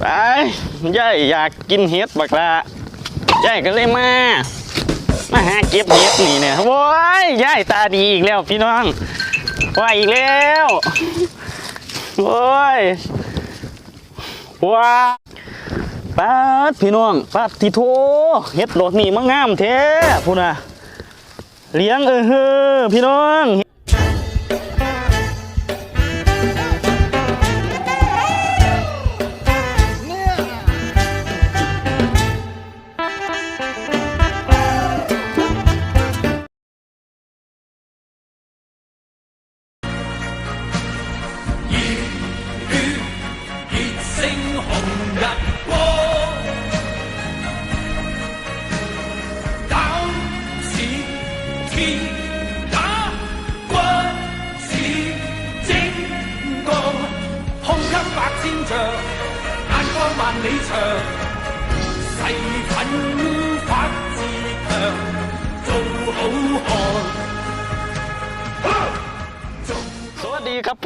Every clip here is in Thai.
ไปย่ายอยากกินเห็ดบักละย่ายก็เลยมา มาหาเก็บเห็ดนี่เนี่ยโว้ยย่ายตาดีอีกแล้วพี่น้องว่าอีกแล้วโว้ยว้าป้าดพี่น้องป้าดทีโทเห็ดดอกนี่มันงามแท้พูน่ะเลี้ยงเออเฮ้อพี่น้อง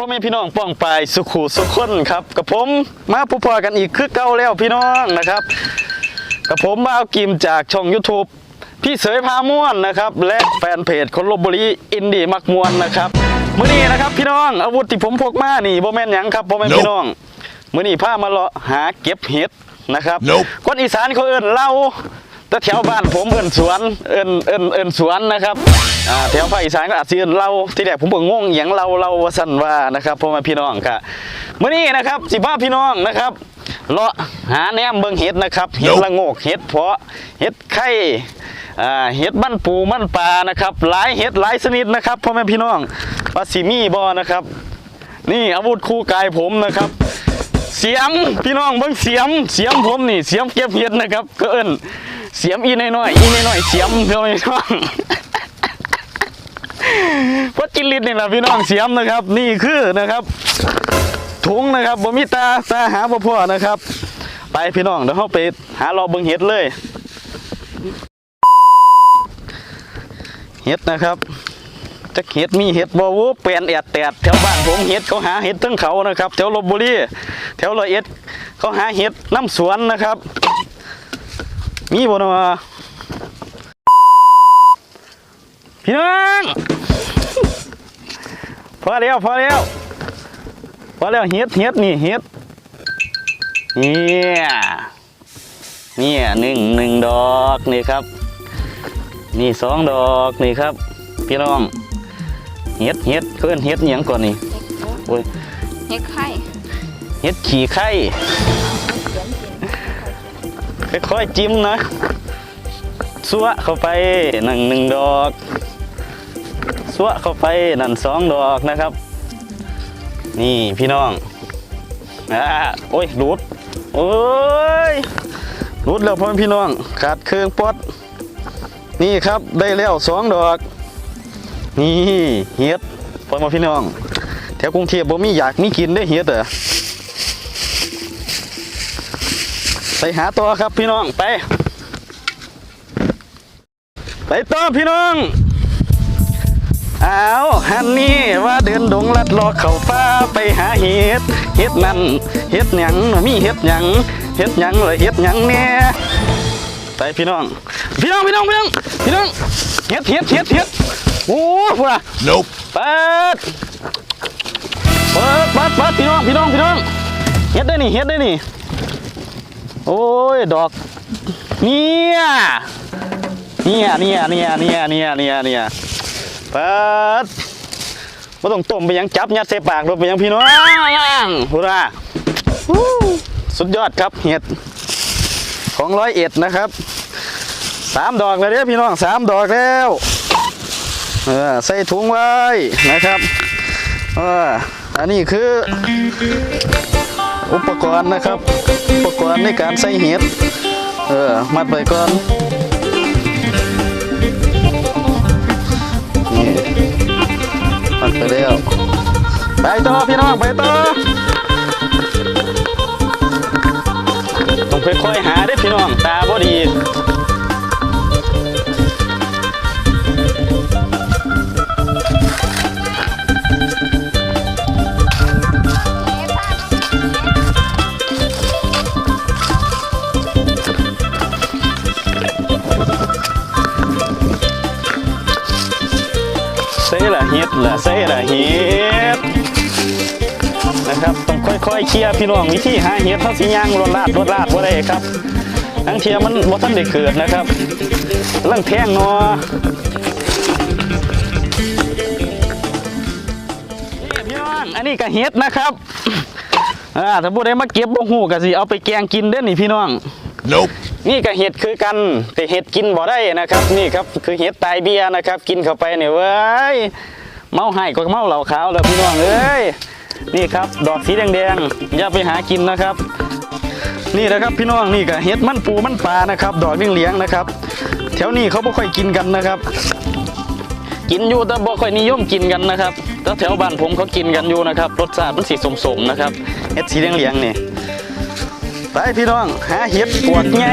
พ่อแม่พี่น้องป้องปายสุขูสุขคนครับกับผมมาพบพอกันอีกคือเก่าแล้วพี่น้องนะครับ กับผมมาเอากิมจากช่อง YouTube พี่เสยพาม่วนนะครับ และแฟนเพจคนลบบุรีอินดี้มักมวนนะครับมื้อนี้นะครับพี่น้องอาวุธที่ผมพกมานี่บ่แม่นหยังครับพ่อแม่พี่น้องมื้อนี้พามาเลาะหาเก็บเห็ดนะครับ Nope คนอีสานเขาเอิ้นเหล้า แต่แถวบ้านผมเอิ้นสวนเอิ้นเอิ้นเอิ้นสวนนะครับอ่าแถวภาคอีสานก็อาจสิเอิ้นเหล้าที่แรกผมก็งงอหยังเหล้าเหล้าว่าซั่นว่านะครับพ่อแม่พี่น้องค่ะมื้อนี้นะครับสิพาพี่น้องนะครับเลาะหาแหนมเบิ่งเห็ดนะครับเห็ด Nope ละโงกเห็ดเพาะเห็ดไข่อ่าเห็ดบ้านปูบ้านปลานะครับหลายเห็ดหลายชนิดนะครับพ่อแม่พี่น้องว่าสิมีบ่นะครับ นี่อาวุธคู่กายผมนะครับ เสียมพี่น้องเบิ่งเสียมเสียมผมนี่เสียมเก็บเห็ดนะครับก็เอิ้น เสียมอีน้อยๆอีน้อยๆเสียมเพื่อไม่น้องพราะกินลิ้นนี่แหละพี่น้องเสียมนะครับ นี่คือนะครับถุงนะครับบ่มีตาตาหาบ่พอนะครับ ไปพี่น้องเดี๋ยวเราไปหารอเบิ่งเห็ดเลย เห็ดนะครับจักเห็ดมีเห็ดบ่วูเปลี่ยนแอดแตดแถวบ้านผมเห็ดเขาหาเห็ดทั้งเขานะครับ แถวลบบุรีแถวร้อยเอ็ดเขาหาเห็ดน้ำสวนนะครับ มีบ่เนาะพี่น้องพอแล้วพอแล้วพอแล้วเห็ดเห็ดนี่เห็ดเนี่ยเนี่ยหนึ่งหนึ่งดอกนี่ครับ นี่สองดอกนี่ครับ พี่น้องเห็ดเห็ดเขาเอิ้นเห็ดอิหยังก่อนนี่โอ้ยเฮ็ดไข่เห็ดขี่ไข่ ค่อยๆจิ้มนะสัวเข้าไปหนึ่งหนึ่งดอกสัวเข้าไปนั่นสองดอกนะครับ นี่พี่น้องอ่าโอ้ยหลุดโอ้ยหลุดแล้วพ่อแม่พี่น้องขาดเครื่องปอดนี่ครับได้แล้วสองดอก นี่เห็ดพ่อมาพี่น้องแถวกรุงเทพบ่มีอยากมีกินได้เห็ดเหรอ ไปหาตัวครับพี่น้องไป ไปต่อพี่น้องอ้าวฮันนี่ว่าเดินดงลัดเลอเข้าฟ้าไปหาเห็ดเห็ดนั่นเห็ดหยังมีเห็ดหยังเห็ดหยังเลยเห็ดหยังแน่ไปพี่น้อง พี่น้อง พี่น้อง พี่น้องพี่น้องเฮ็ดเฮ็ดเฮ็ดเฮ็ดโอ้พวก Nope. เปิดเปิดเปิดเปิดพี่น้องพี่น้องพี่น้องเฮ็ดได้นี่เฮ็ดได้นี่ โอ้ยดอก เนี่ยเนี่ยเนี่ยเนี่ยเนี่ยเนี่ยเนี่ยเนี่ยปดไม่ต้องต้มไปยังจับยัดใส่ปากรถไปยังพี่น้องฮูราสุดยอดครับเห็ดของร้อยเอ็ดนะครับสามดอกเลยเด้อพี่น้องสามดอกแล้วเออใส่ถุงไว้นะครับเอออันนี้คือ อุปกรณ์นะครับ อุปกรณ์ในการใส่เห็ดเออมัดไปก่อนนี่มัดไปแล้วไปต่อพี่น้องไปต่อต้องค่อยๆหาได้พี่น้องตาบ่ดี ละใส่ละเห็ดนะครับต้องค่อยๆเคลียร์พี่น้องวิธีหาเห็ดเท่าสิย่างรถลาดรถลาดบ่ได้ครับทั้งเทียมันบ่ทันได้เกิดนะครับกำลังแทงเนอนี่พี่น้องอันนี้ก็เห็ดนะครับอ่าถ้าผู้ใดมาเก็บบ่ฮู้ก็สิเอาไปแกงกินเด้อนี่พี่น้อง Nope. นี่ก็เห็ดคือกันแต่เห็ดกินบ่ได้นะครับ นี่ครับคือเห็ดตายเบียร์นะครับ กินเข้าไปเนี่ยเว้ย เมาให้ก็เมาเหล่าขาวแล้วพี่น้องเอ้ยนี่ครับ ดอกสีแดงๆอย่าไปหากินนะครับ นี่นะครับพี่น้องนี่ก็เห็ดมันปูมันปลานะครับ ดอกเหลี้ยงๆนะครับ แถวนี้เขาบ่ค่อยกินกันนะครับ กินอยู่แต่บ่ค่อยนิยมกินกันนะครับแต่แถวบ้านผมเขากินกันอยู่นะครับ รสชาติมันสีสมๆนะครับเห็ดสีเหลี้ยงๆนี่ไปพี่น้องหาเห็ดปวดไง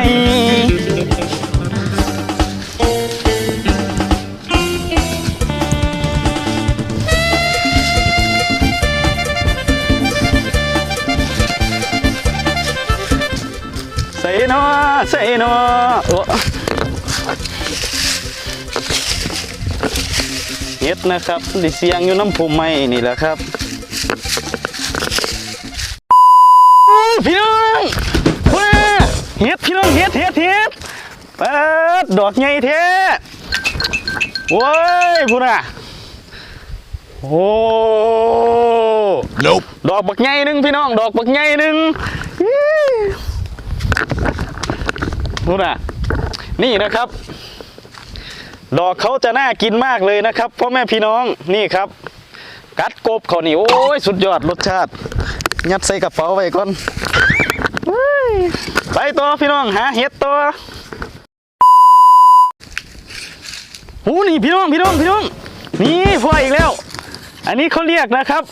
นอใส่หนอโอ้เห็ดนะครับดิเสียงอยู่น้ำพุไม้นี่แหละครับพี่น้องว้าเฮ็ดพี่น้องเฮ็ดเฮ็ดเฮ็ดเปิดดอกใหญ่เท้โว้ยพูน่ะโอ้ Nope. ดอกบักใหญ่หนึ่งพี่น้อง ดอกบักใหญ่หนึ่ง อี้พูน่ะนี่นะครับ ดอกเขาจะน่ากินมากเลยนะครับพ่อแม่พี่น้องนี่ครับ กัดกบเขานี่โอ้ยสุดยอดรสชาติ ยัดใส่กระเป๋าไว้ก่อนไปตัวพี่น้องหาเห็ดตัวหูนี่พี่น้องพี่น้องพี่น้องนี่พออีกแล้ว อันนี้เขาเรียกนะครับ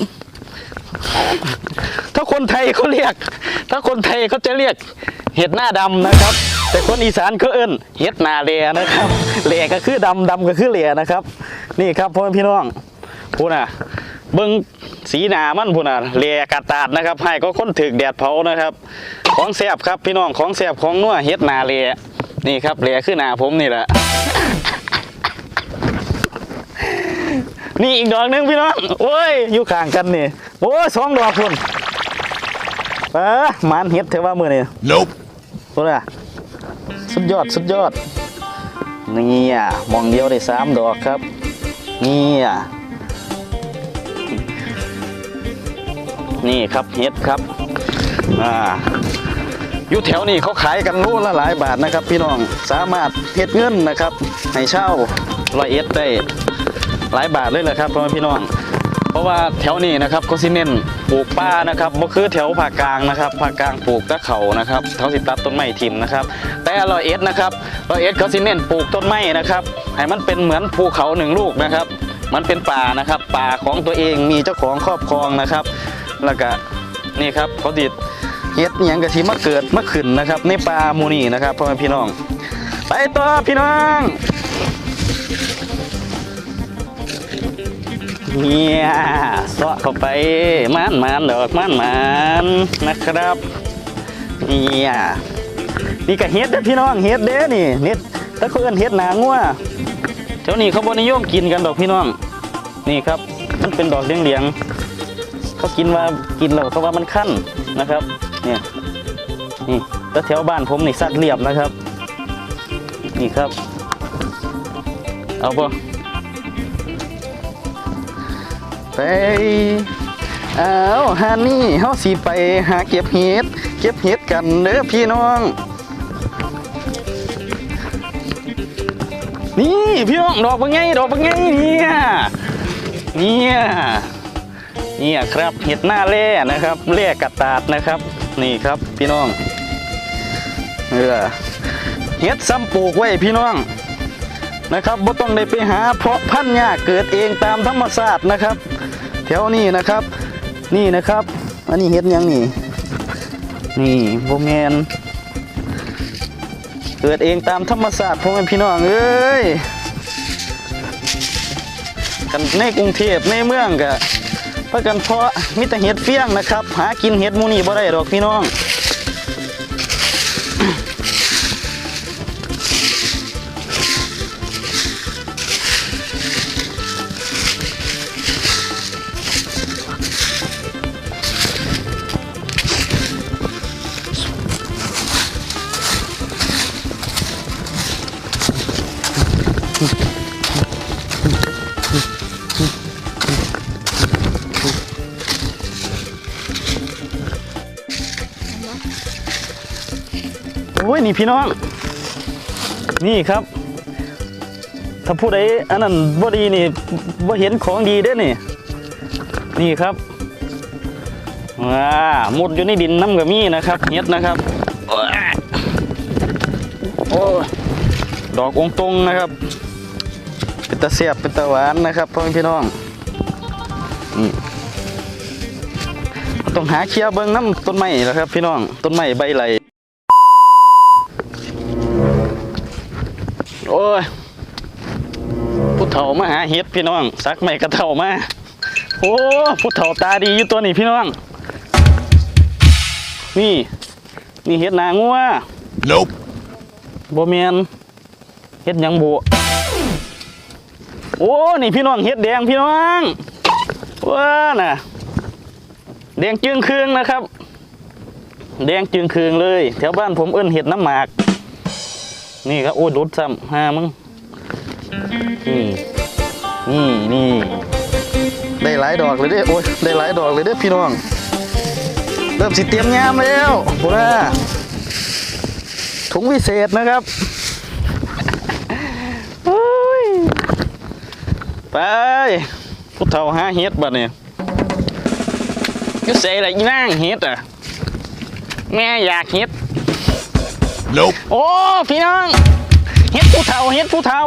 ถ้าคนไทยเขาเรียก ถ้าคนไทยเขาจะเรียกเห็ดหน้าดำนะครับ แต่คนอีสานเขาเอิ้นเห็ดหน้าเลนะครับเลก็คือดำดำก็คือเลนะครับ นี่ครับพ่อแม่พี่น้องพูดน่ะเบิ้งสีหนามันพูนน่ะเลียกระตาดนะครับให้ก็คนถึกแดดเผานะครับ ของแสบครับพี่น้องของแสบของนัวเฮ็ดหนาเลียนี่ครับเลียคือหนาผมนี่แหละนี่อีกดอกหนึงพี่น้องโอ้ยอยู่ข้างกันนี่โอ้ยสองดอกพุ่นเออหมันเฮ็ดเทว่ามือนี่ Nope. พุ่นน่ะ สุดยอดสุดยอดนี่อะมองเดียวได้สามดอกครับนี่อะนี่ครับเฮ็ดครับอ่าอยู่แถวนี้เขาขายกันรู้ละหลายบาทนะครับ พี่น้องสามารถเฮ็ดเงินนะครับให้เช่าร้อยเอ็ดได้หลายบาทเลยแหละครับพ่อแม่พี่น้อง เพราะว่าแถวนี้นะครับเขาสิเน้น ปลูกป่านะครับบ่คือแถวภาคกลางนะครับภาคกลางปลูกตะเขานะครับเขาสิตัดต้นไม้ทิมนะครับ แต่รอยเอ็ดนะครับรอยเอ็ดเขาสิเน้นปลูกต้นไม้นะครับให้มันเป็นเหมือนภูเขาหนึ่งลูกนะครับ มันเป็นป่านะครับป่าของตัวเองมีเจ้าของครอบครองนะครับ แล้วก็นี่ครับเขาดิดเฮ็ดอหยังกะทิมาเกิดมาขึ้นนะครับในป่ามูนี่นะครับพ่อแม่พี่น้อง ไปต่อพี่น้อง เนี่ยเสะเข้าไปมันมันดอกมันมันนะครับเนี่ยนี่ก็เฮ็ดเด้อพี่น้องเฮ็ดเด้อนี่เฮ็ดถ้าเขาเอิ้นเฮ็ดหนางัวแถวนี้เขาบ่นิยมกินกันดอกพี่น้อง นี่ครับ มันเป็นดอกเหลียงๆเขากินว่ากินแล้วเขาว่ามันขั้นนะครับเนี่ยนี่แล้วแถวบ้านผมนี่ซัดเรียบนะครับ นี่ครับ เอาปะ ไปเอาฮานี่เฮาสิไปหาเก็บเห็ด เก็บเห็ดกันเด้อพี่น้อง นี่พี่น้องดอกเป็นไงดอกเป็นไงเนี่ย เนี่ยเนี่ยครับเห็ดหน้าเล่นะครับเล่กระตาดนะครับ นี่ครับพี่น้องเออเห็ดซ้ำปลูกไว้พี่น้องนะครับบ่ต้องได้ไปหาเพาะพันธุ์ยากเกิดเองตามธรรมชาตินะครับ แถวนี้นะครับ นี่นะครับ อันนี้เห็ดยังนี่ นี่โบแมนเกิดเองตามธรรมศาสตร์พ่อแม่พี่น้องเอ้ยกันในกรุงเทพในเมืองกะพากันเพาะมิตรเห็ดเฟี้ยงนะครับ หากินเห็ดมูนี่บ่ได้ดอกพี่น้อง นะโอ้ยนี่พี่น้อง นี่ครับ ถ้าผู้ใดอันนั้นบ่ดีนี่บ่เห็นของดีเด้นี่ นี่ครับว้าหมดอยู่ในดินน้ำกับมีนะครับเฮ็ดนะครับโอ้ดอกองตรงนะครับ เป็นตะเสียบเป็นตะหวานนะครับพ่อพี่น้อง ต้องหาเคลียร์เบิ่งน้ำต้นไม้แล้วครับ พี่น้องต้นไม้ใบไหลโอ้ยผู้เฒ่ามาหาเห็ดพี่น้องสักไม่กระเฒ่ามาโอ้ผู้เฒ่าตาดีอยู่ตัวนี้พี่น้อง นี่ นี่เห็ดนางัว Nope. บ่แมนเห็ดหยังบุโอ้นี่พี่น้องเห็ดแดงพี่น้องว้าน่ะ แดงจึงคืองนะครับ แดงจึงคืองเลย แถวบ้านผมเอิ้นเห็ดน้ำหมาก นี่ครับโอ้ยรถซ้ำห้ามึงนี่นี่นี่ได้หลายดอกเลยเด้โอ้ยได้หลายดอกเลยเด้พี่น้อง เริ่มสิเตรียมยามแล้วโอ้ยถุงวิเศษนะครับโอ้ยไปผู้เฒ่าหาเฮ็ดบัดเนี่ย ก็เสอะไรอีนางเฮ็ดอะ แม่อยากเฮ็ด Nope. โอ้ พี่น้อง เฮ็ดผู้เฒ่าเฮ็ดผู้เฒ่า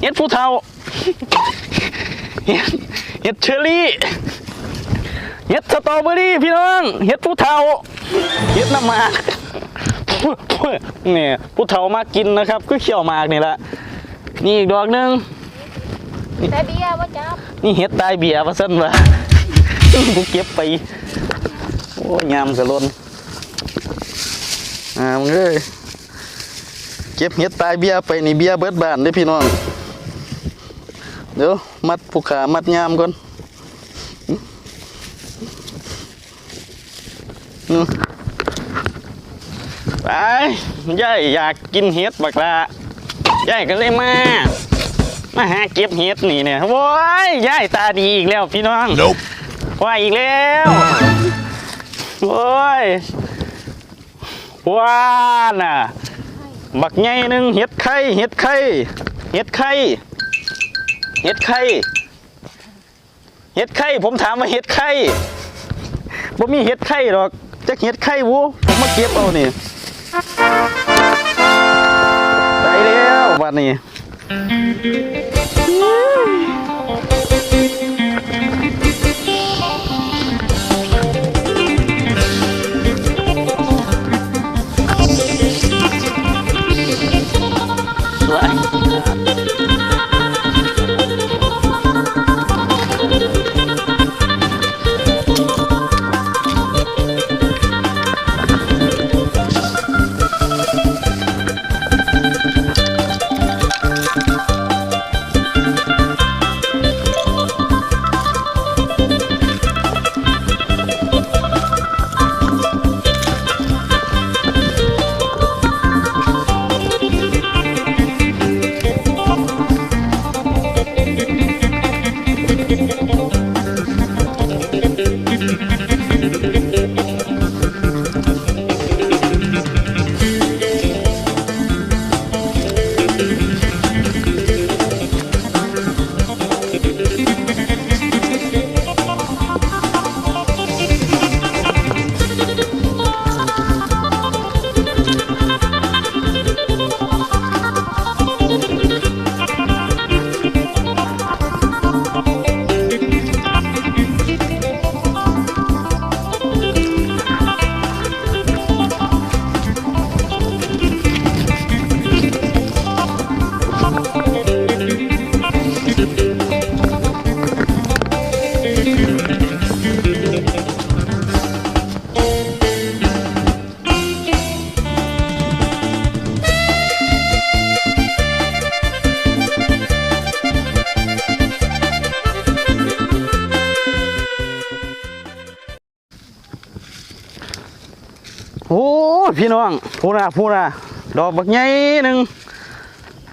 เฮ็ดผู้เฒ่าเฮ็ดเฮ็ดเชอรี่เฮ็ดสตรอเบอรี่พี่น้องเฮ็ดผู้เฒ่าเฮ็ดน้ำหมากเนี่ยผู้เฒ่ามากินนะครับ ก็เขี่ยวหมากนี่ละนี่อีกดอกหนึงแต่เบียร์ว่าจับนี่เฮ็ดตายเบียร์ว่าซั่นว กูเก็บไป โอ้ยามกระลนอ่ามึงเอ้ยเก็บเฮ็ดตายเบี้ยไปนี่เบี้ยเบิดบานเด้พี่น้อง เดี๋ยว มัดผู้ขามัดยามก่อนไปยายอยากกินเฮ็ดบักละยายก็เลยมามาหาเก็บเฮ็ดนี่เนี่ยโว้ยยายตาดีอีกแล้วพี่น้อง Nope. ว่าอีกแล้วโอ้ยว้าน่ะ บักใหญ่หนึ่งเห็ดไข่เห็ดไข่เห็ดไข่เห็ดไข่เห็ดไข่ผมถามว่าเห็ดไข่บ่มีเห็ดไข่หรอกจะเห็ดไข่วูผมมาเก็บเอานี่ไปแล้ววันนี้ พี่น้องพูนะพูนะดอกบักใหญ่หนึ่ง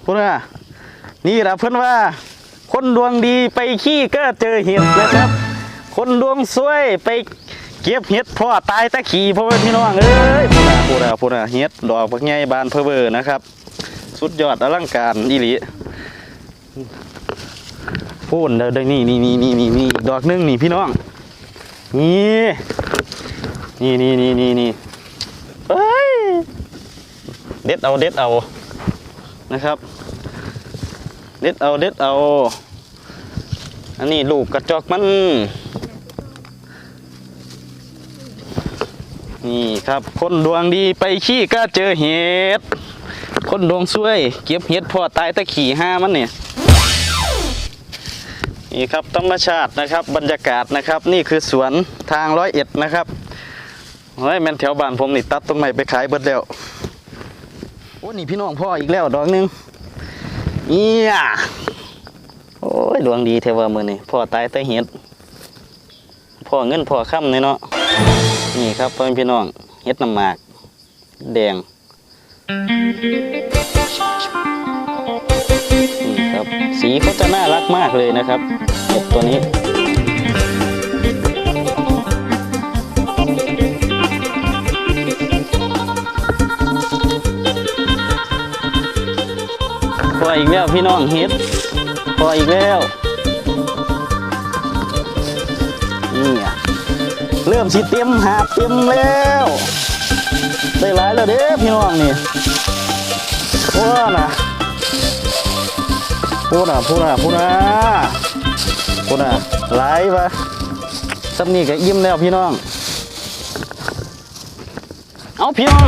พูนะนี่แหละเพื่อนว่า คนดวงดีไปขี้ก็เจอเห็ดนะครับ คนดวงซวยไปเก็บเห็ดพ่อตายตะขี่พ่อพี่น้องเอ้ยพูดาพูดาพูดาเห็ดดอกบักใหญ่บานเพอเบอร์นะครับ สุดยอดอลังการอีหลีพูนเด้อเด้อนี่นี่นี่นี่นี่นี่ดอกหนึงนี่พี่น้องนี่นี่นี่นี่นี่นี่ เด็ดเอาเด็ดเอานะครับ เด็ดเอาเด็ดเอา อันนี้ลูกกระจอกมัน นี่ครับ คนดวงดีไปขี้ก็เจอเห็ด คนดวงซวย เก็บเห็ดพอตายตะขี่ห้ามันเนี่ยนี่ครับธรรมชาตินะครับบรรยากาศนะครับ นี่คือสวนทางร้อยเอ็ดนะครับเฮ้ยแมนแถวบ้านผมนี่ตัดต้นไม้ไปขายเบิดแล้ว โอ้นี่พี่น้องพ่ออีกแล้วดอกหนึงเอียโอ้ยดวงดีเทวามือนี่พ่อตายแต่เห็ดพ่อเงินพ่อค่ำเนี่ยเนาะนี่ครับพ่อแม่พี่น้องเห็ดน้ำหมาก แดงนี่ครับสีเขาจะน่ารักมากเลยนะครับเห็ดตัวนี้ ออีกแล้วพี่น้องเฮ็ดพออีกแล้วนี่เริ่มสิเต็มหาเต็มแล้วได้หลายแล้วเด้พี่น้องนี่ว้น่ะพูดน่ะพูดน่ะพูดน่ะพูดน่ะหลายปะสับนี่ก็อิ่มแล้วพี่น้อง เอาพี่น้อง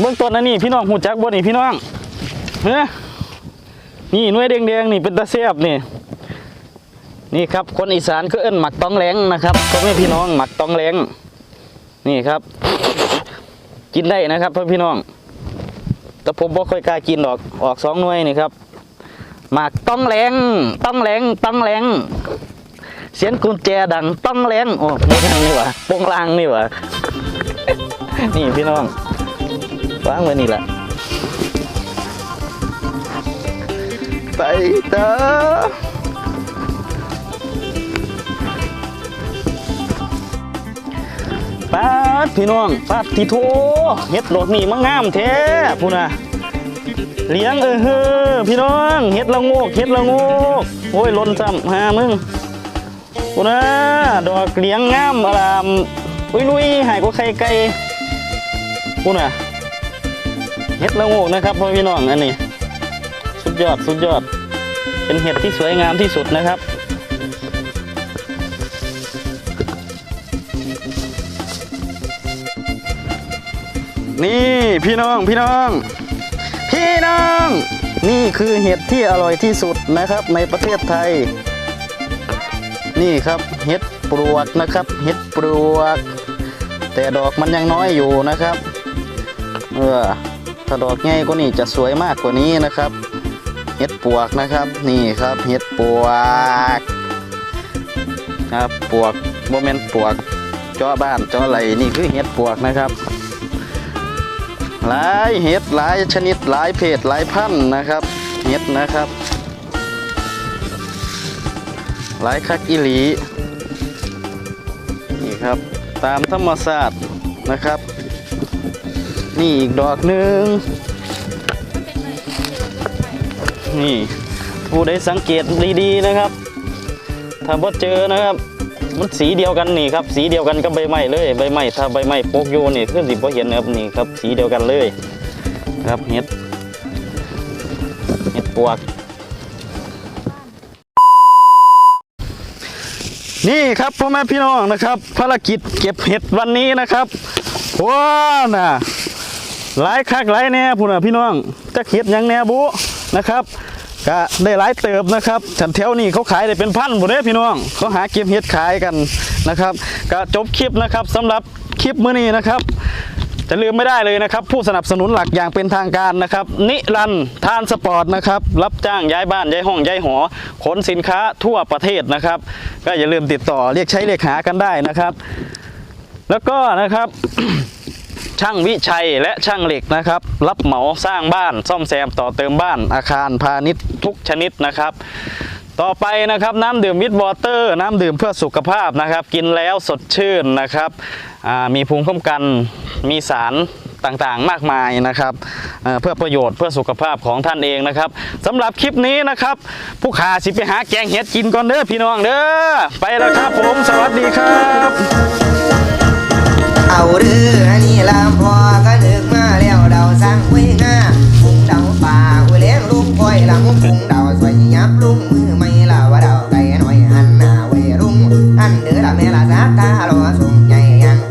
เบื้องต้นอันนี้พี่น้องหูจักบ่นี่พี่น้องเฮ้ย นี่หน่วยแดงๆนี่เป็นตะเสียบนี่นี่ครับคนอีสานก็เอิ้นหมักตองแหลงนะครับก็ไม่พี่น้องหมักตองแหลงนี่ครับ กินได้นะครับพ่อพี่น้อง แต่ผมบ่ค่อยกล้ากินดอกออกสองหน่วยนี่ครับหมักต้องแหลงต้องแหลงต้องแหลงเสียงกุญแจดังต้องแหลงโอ้โปงลางนี่หวะโปงลางนี่หวะนี่พี่น้องวางไว้นี่แหละ ไปเตอปาดพี่น้องปาดทีโทเฮ็ดดอกนี่มันงามแท้พูน่ะเลี้ยงเออเฮ้อพี่น้องเฮ็ดละโงกเฮ็ดละโงกโอ้ยล่นซ้ำหามึงพูน่ะดอกเลี้ยงงามอารามอุ้ยลุยหายกว่าไข่ไก่พูน่ะเฮ็ดละโงกนะครับพ่อพี่น้องอันนี้ ดยอดสุดยอด เป็นเห็ดที่สวยงามที่สุดนะครับ นี่พี่น้องพี่น้อง พี่น้อง นี่คือเห็ดที่อร่อยที่สุดนะครับในประเทศไทย นี่ครับเห็ดปลวกนะครับ เห็ดปลวก แต่ดอกมันยังน้อยอยู่นะครับ เออถ้าดอกใหญ่กว่านี้จะสวยมากกว่านี้นะครับ เห็ดปวกนะครับ นี่ครับเห็ดปวกครับปวกโมเมนต์ปวกจาะบ้านจาะไหลนี่คือเห็ดปวกนะครับหลายเห็ดหลายชนิดหลายเพศหลายพันธุ์นะครับเห็ดนะครับ หลายคักอิหลีนี่ครับตามธรรมศาสตร์นะครับ นี่อีกดอกหนึ่ง นี่ผู้ใดสังเกตดีๆนะครับ ถ้าบ่เจอนะครับมันสีเดียวกันนี่ครับ สีเดียวกันกับใบไม้เลยใบไม้ถ้าใบไม้โปกโยนี่คือสิบ่เห็นนะครับนี่ครับ สีเดียวกันเลยครับเห็ดเห็ดปวก นี่ครับพ่อแม่พี่น้องนะครับ ภารกิจเก็บเห็ดวันนี้นะครับว้าน่ะหลายคักหลายแน่พูดน่ะพี่น้องจะเห็ดยังแน่บุนะครับ ก็ได้หลายเติบนะครับฉันแถวนี้เขาขายได้เป็นพันหมดเลยพี่น้องเขาหาเก็บเห็ดขายกันนะครับ ก็จบคลิปนะครับสำหรับคลิปมื้อนี้นะครับจะลืมไม่ได้เลยนะครับ ผู้สนับสนุนหลักอย่างเป็นทางการนะครับ นิรันทานสปอร์ตนะครับ รับจ้างย้ายบ้านย้ายห้องย้ายหอขนสินค้าทั่วประเทศนะครับ ก็อย่าลืมติดต่อเรียกใช้เรียกหากันได้นะครับ แล้วก็นะครับ ช่างวิชัยและช่างเหล็กนะครับ รับเหมาสร้างบ้านซ่อมแซมต่อเติมบ้านอาคารพาณิชย์ทุกชนิดนะครับ ต่อไปนะครับน้ำดื่มวิตวอเตอร์ น้ำดื่มเพื่อสุขภาพนะครับ กินแล้วสดชื่นนะครับมีภูมิคุ้มกันมีสารต่างๆ มากมายนะครับเอ่อเพื่อประโยชน์เพื่อสุขภาพของท่านเองนะครับสำหรับคลิปนี้นะครับ ผู้ขาสิไปหาแกงเห็ดกินก่อนเด้อพี่น้องเด้อไปแล้วครับผมสวัสดีครับ เอาเรืออันนี้ลำพอก็นึกมาแล้วเดาสร้างไว้หน้าปุ่งเดาป่าหัวเลี้ยงลุงคอยลำพุงเดาสวยยับลุงมือไม่ละว่าเดาไก่หน่อยหันหน้าเวรุ่งอันเดือดแม่ละสาตาลอส่งใหญ่